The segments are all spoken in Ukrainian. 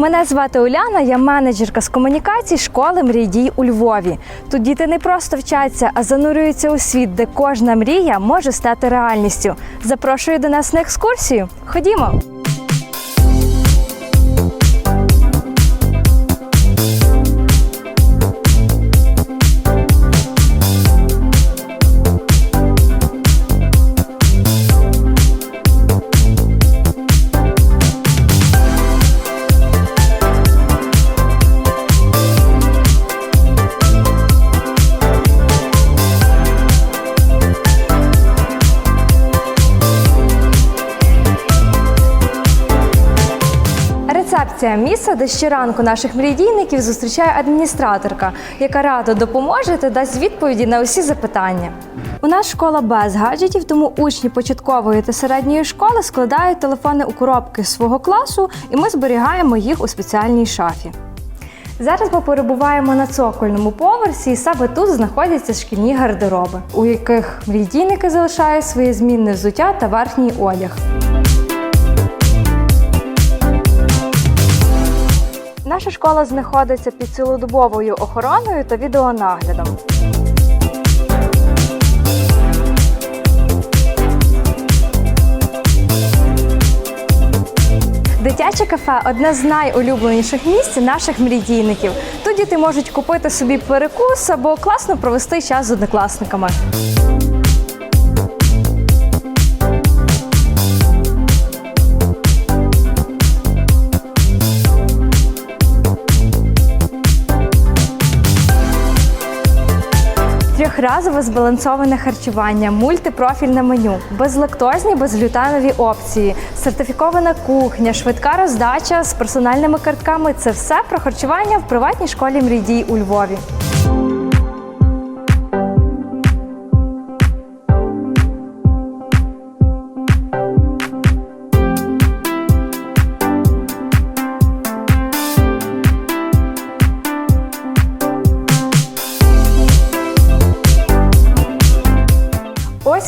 Мене звати Уляна, я менеджерка з комунікацій школи Мрій Дій у Львові. Тут діти не просто вчаться, а занурюються у світ, де кожна мрія може стати реальністю. Запрошую до нас на екскурсію. Ходімо! Рецепція місця, де щоранку наших мрійдійників зустрічає адміністраторка, яка радо допоможе та дасть відповіді на усі запитання. У нас школа без гаджетів, тому учні початкової та середньої школи складають телефони у коробки свого класу, і ми зберігаємо їх у спеціальній шафі. Зараз ми перебуваємо на цокольному поверсі, і саме тут знаходяться шкільні гардероби, у яких мрійдійники залишають своє змінне взуття та верхній одяг. Наша школа знаходиться під цілодобовою охороною та відеонаглядом. Дитяче кафе одне з найулюбленіших місць наших мрійдійників. Тут діти можуть купити собі перекус або класно провести час з однокласниками. Трьохразове збалансоване харчування, мультипрофільне меню, безлактозні, безглютенові опції, сертифікована кухня, швидка роздача з персональними картками це все про харчування в приватній школі мрій дій у Львові.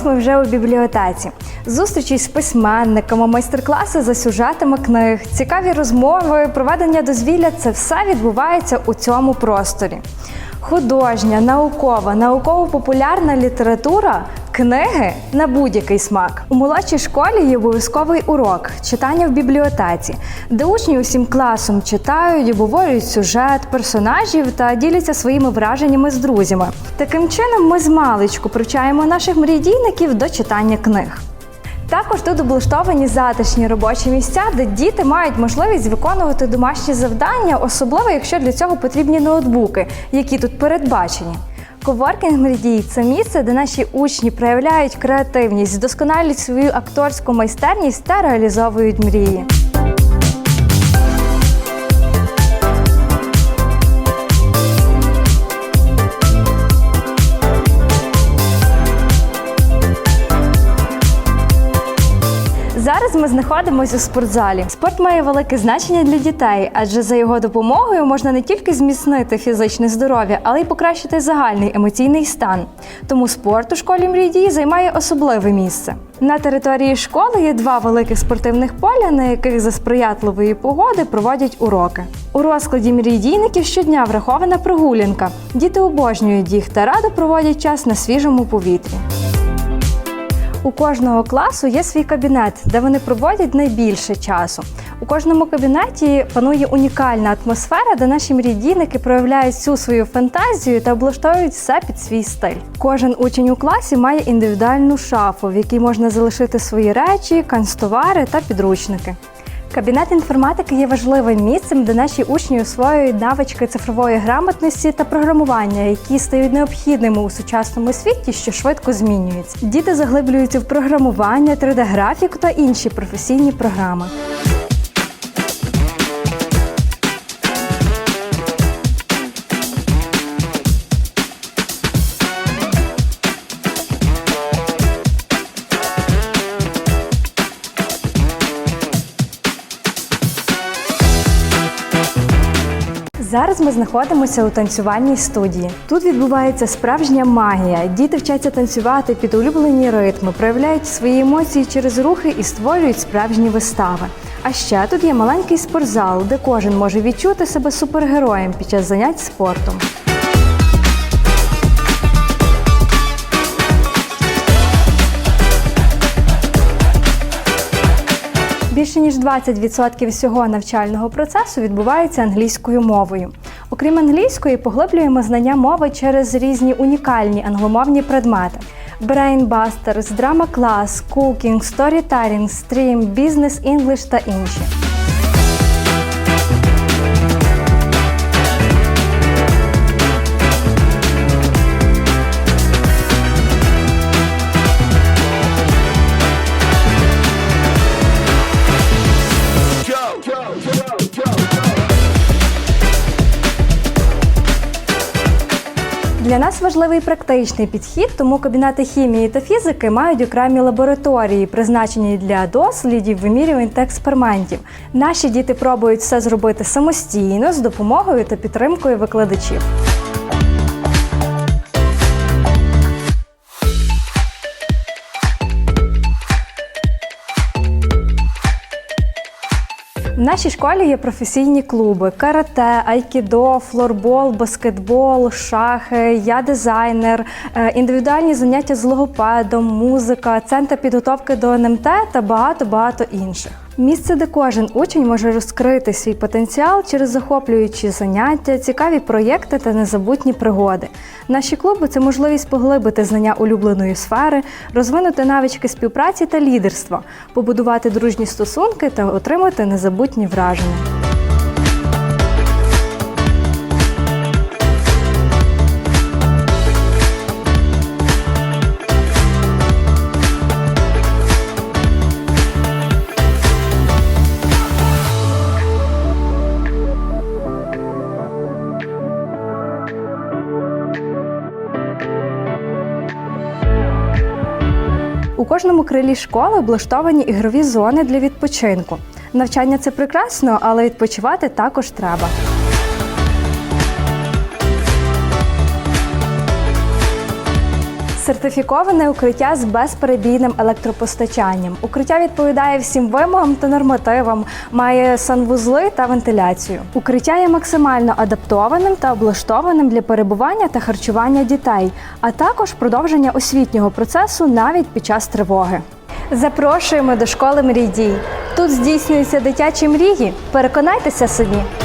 Ось ми вже у бібліотеці. Зустрічі з письменниками, майстер-класи за сюжетами книг, цікаві розмови, проведення дозвілля це все відбувається у цьому просторі. Художня, наукова, науково-популярна література, книги на будь-який смак. У молодшій школі є обов'язковий урок читання в бібліотеці, де учні усім класом читають, обговорюють сюжет, персонажів та діляться своїми враженнями з друзями. Таким чином, ми з маличку привчаємо наших мрійдійників до читання книг. Також тут облаштовані затишні робочі місця, де діти мають можливість виконувати домашні завдання, особливо якщо для цього потрібні ноутбуки, які тут передбачені. Коворкінг Мрідій це місце, де наші учні проявляють креативність, вдосконалюють свою акторську майстерність та реалізовують мрії. Зараз ми знаходимося у спортзалі. Спорт має велике значення для дітей, адже за його допомогою можна не тільки зміцнити фізичне здоров'я, але й покращити загальний емоційний стан. Тому спорт у школі мрії займає особливе місце. На території школи є два великих спортивних поля, на яких за сприятливої погоди проводять уроки. У розкладі мрійдійників щодня врахована прогулянка. Діти обожнюють їх та радо проводять час на свіжому повітрі. У кожного класу є свій кабінет, де вони проводять найбільше часу. У кожному кабінеті панує унікальна атмосфера, де наші мрійдійники проявляють всю свою фантазію та облаштовують все під свій стиль. Кожен учень у класі має індивідуальну шафу, в якій можна залишити свої речі, канцтовари та підручники. Кабінет інформатики є важливим місцем, де наші учні освоюють навички цифрової грамотності та програмування, які стають необхідними у сучасному світі, що швидко змінюється. Діти заглиблюються в програмування, 3D-графіку та інші професійні програми. Зараз ми знаходимося у танцювальній студії. Тут відбувається справжня магія. Діти вчаться танцювати під улюблені ритми, проявляють свої емоції через рухи і створюють справжні вистави. А ще тут є маленький спортзал, де кожен може відчути себе супергероєм під час занять спортом. Більше ніж 20% всього навчального процесу відбувається англійською мовою. Окрім англійської, поглиблюємо знання мови через різні унікальні англомовні предмети: Brainbusters, Drama Class, Cooking, Storytelling, Stream, Business English та інші. Для нас важливий практичний підхід, тому кабінети хімії та фізики мають окремі лабораторії, призначені для дослідів, вимірювань та експериментів. Наші діти пробують все зробити самостійно з допомогою та підтримкою викладачів. В нашій школі є професійні клуби: карате, айкідо, флорбол, баскетбол, шахи, я дизайнер, е, індивідуальні заняття з логопедом, музика, центр підготовки до НМТ та багато багато інших. Місце, де кожен учень може розкрити свій потенціал через захоплюючі заняття, цікаві проєкти та незабутні пригоди. Наші клуби це можливість поглибити знання улюбленої сфери, розвинути навички співпраці та лідерства, побудувати дружні стосунки та отримати незабутні враження. У кожному крилі школи облаштовані ігрові зони для відпочинку. Навчання це прекрасно, але відпочивати також треба. Сертифіковане укриття з безперебійним електропостачанням. Укриття відповідає всім вимогам та нормативам, має санвузли та вентиляцію. Укриття є максимально адаптованим та облаштованим для перебування та харчування дітей, а також продовження освітнього процесу навіть під час тривоги. Запрошуємо до школи мрій дій. Тут здійснюються дитячі мрії. Переконайтеся собі.